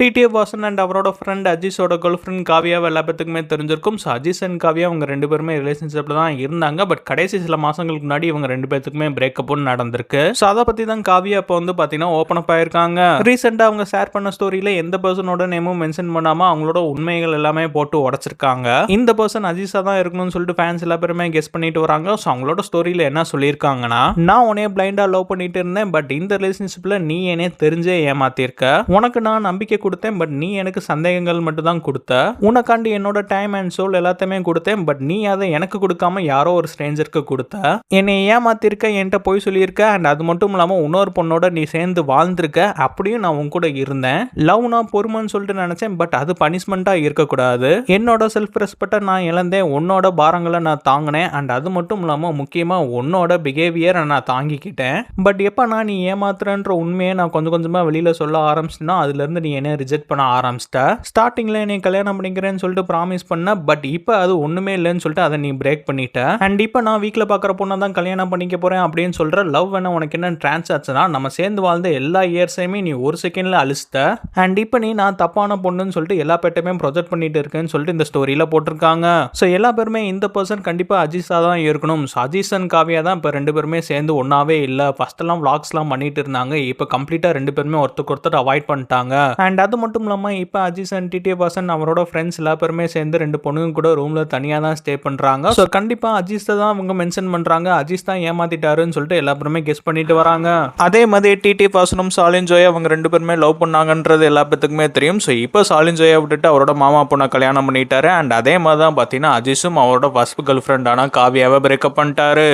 DTA Vasan and அவரோட friend அஜீஸோட girl friend காவியாவை எல்லா பேத்துக்குமே தெரிஞ்சிருக்கும். ஸோ அஜீஸ் அண்ட் காவியா அவங்க ரெண்டு பேருமே ரிலேஷன்ஷிப்பில் தான் இருந்தாங்க. பட் கடைசி சில மாதங்களுக்கு முன்னாடி இவங்க ரெண்டு பேத்துக்குமே பிரேக்கப்பும் நடந்திருக்கு. ஸோ அதை பற்றி தான் காவியா இப்போ வந்து பார்த்தீங்கன்னா ஓப்பன் அப் ஆயிருக்காங்க. ரீசெண்டாக அவங்க ஷேர் பண்ண ஸ்டோரியில் எந்த பர்சனோட நேமும் மென்ஷன் பண்ணாமல் அவங்களோட உண்மைகள் எல்லாமே போட்டு உடச்சிருக்காங்க. இந்த பர்சன் அஜீஸா தான் இருக்கணும்னு சொல்லிட்டு ஃபேன்ஸ் எல்லா பேருமே கெஸ் பண்ணிட்டு வராங்க. ஸோ அவங்களோட ஸ்டோரியில் என்ன சொல்லியிருக்காங்கன்னா நான் உன்னே பிளைண்டாக லவ் பண்ணிட்டு இருந்தேன். பட் இந்த ரிலேஷன்ஷிப்பில் நீ என்னே தெரிஞ்சே ஏமாத்திருக்க. உனக்கு நான் நம்பிக்கை கொடுத்தேன் பட் நீ எனக்கு சந்தேகங்கள் மட்டும் தான் கொடுத்த. உனக்காண்டி என்னோட டைம் அண்ட் சோல் எல்லாத்தையுமே கொடுத்தேன் பட் நீ அதை எனக்கு கொடுக்காம யாரோ ஒரு ஸ்ட்ரேஞ்சருக்கு கொடுத்த. என்னை ஏமாத்திருக்க என்கிட்ட போய் சொல்லியிருக்க அண்ட் அது மட்டும் இல்லாமல் இன்னொரு பொண்ணோட நீ சேர்ந்து வாழ்ந்திருக்க அப்படியும் நான் உன் கூட இருந்தேன். லவ்னா பொறுமைன்னு சொல்லிட்டு நினைச்சேன் பட் அது பனிஷ்மெண்ட்டாக இருக்கக்கூடாது. என்னோட செல்ஃப் ரெஸ்பெக்டை நான் இழந்தேன் உன்னோட பாரங்களை நான் தாங்கினேன் அண்ட் அது மட்டும் இல்லாமல் முக்கியமாக உன்னோட பிஹேவியரை நான் தாங்கிக்கிட்டேன். பட் எப்போ நான் நீ ஏமாத்துறன்ற உண்மையை நான் கொஞ்சம் கொஞ்சமாக வெளியில் சொல்ல ஆரம்பிச்சுன்னா அதுலேருந்து நீ என்ன ரிஜெக்ட் பண்ண ஆரம்பிச்சிட்டா. ஸ்டார்டிங்கில் என்னை கல்யாணம் பண்ணிக்கிறேன்னு சொல்லிட்டு ப்ராமிஸ் பண்ண பட் இப்போ அது ஒன்றுமே இல்லைன்னு சொல்லிட்டு அதை நீ பிரேக் பண்ணிட்ட. அண்ட் இப்போ நான் வீட்டில் பார்க்குற பொண்ணை தான் கல்யாணம் பண்ணிக்க போகிறேன் அப்படின்னு சொல்கிற லவ் வேணா உனக்கு என்ன ட்ரான்ஸ் நம்ம சேர்ந்து வாழ்ந்த எல்லா இயர்ஸையுமே நீ ஒரு செகண்டில் அழிச்சிட்ட. அண்ட் இப்போ நீ நான் தப்பான பொண்ணுன்னு சொல்லிட்டு எல்லா பேட்டையுமே ப்ரொஜெக்ட் பண்ணிட்டு இருக்கேன்னு சொல்லிட்டு இந்த ஸ்டோரியில் போட்டிருக்காங்க. ஸோ எல்லா பேருமே இந்த பர்சன் கண்டிப்பாக அஜீஸாக தான் இருக்கணும். ஸோ அஜீஸ் காவியா தான் இப்போ ரெண்டு பேருமே சேர்ந்து ஒன்றாவே இல்லை. ஃபஸ்ட்டெல்லாம் vlogsலாம் பண்ணிட்டு இருந்தாங்க. இப்போ கம்ப்ளீட்டாக ரெண்டு பேருமே ஒருத்தருக்கு ஒருத்தர் அவாய்ட் பண்ணிட்டாங்க. அண்ட் அது மட்டும் இல்லாமல் இப்போ அஜிஸ் அண்ட் டிடிஏ வாசன் அவரோட ஃப்ரெண்ட்ஸ் எல்லா பேருமே சேர்ந்து ரெண்டு பொண்ணுங்க கூட ரூமில் தனியாக தான் ஸ்டே பண்ணுறாங்க ஸோ கண்டிப்பாக அஜீஸை தான் அவங்க மென்ஷன் பண்ணுறாங்க அஜிஸ் தான் ஏமாத்திட்டாருன்னு சொல்லிட்டு எல்லா பேருமே கெஸ் பண்ணிட்டு வராங்க. அதே மாதிரி டிடி வாசனும் சாலின் ஜோயா அவங்க ரெண்டு பேருமே லவ் பண்ணாங்கன்றது எல்லா பேத்துக்குமே தெரியும். ஸோ இப்போ சாலின் ஜோயா விட்டுட்டு அவரோட மாமா பொண்ணை கல்யாணம் பண்ணிட்டாரு. அண்ட் அதே மாதிரி தான் பார்த்தீங்கன்னா அஜிஸும் அவரோட ஃபஸ்ட் கேர்ள் ஃப்ரெண்டான காவியாவை பிரேக்கப் பண்ணிட்டாரு.